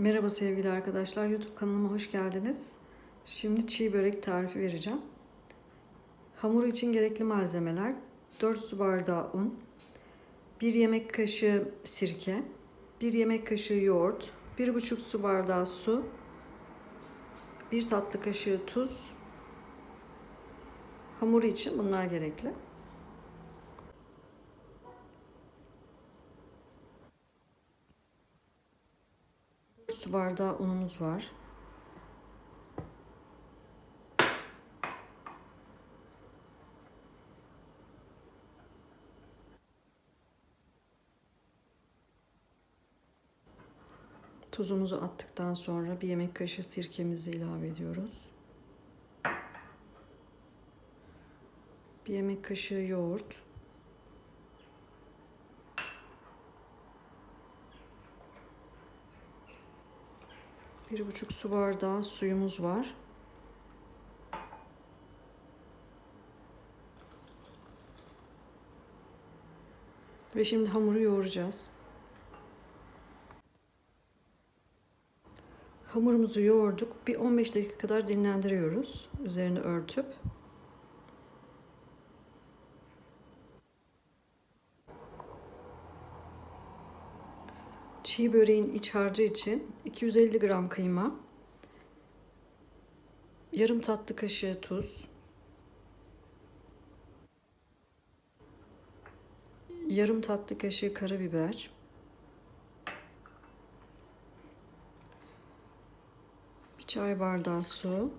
Merhaba sevgili arkadaşlar. YouTube kanalıma hoş geldiniz. Şimdi çiğ börek tarifi vereceğim. Hamuru için gerekli malzemeler 4 su bardağı un, 1 yemek kaşığı sirke, 1 yemek kaşığı yoğurt, 1,5 su bardağı su, 1 tatlı kaşığı tuz. Hamuru için bunlar gerekli. Su bardağı unumuz var. Tuzumuzu attıktan sonra bir yemek kaşığı sirkemizi ilave ediyoruz. Bir yemek kaşığı yoğurt. Bir buçuk su bardağı suyumuz var. Ve şimdi hamuru yoğuracağız. Hamurumuzu yoğurduk. Bir 15 dakika kadar dinlendiriyoruz. Üzerini örtüp. Çiğ böreğin iç harcı için 250 gram kıyma, yarım tatlı kaşığı tuz, yarım tatlı kaşığı karabiber, bir çay bardağı su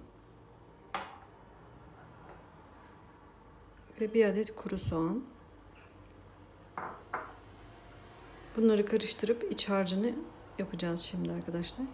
ve bir adet kuru soğan. Bunları karıştırıp iç harcını yapacağız şimdi arkadaşlar.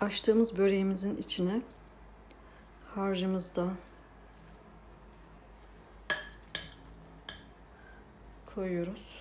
Açtığımız böreğimizin içine harcımızı koyuyoruz.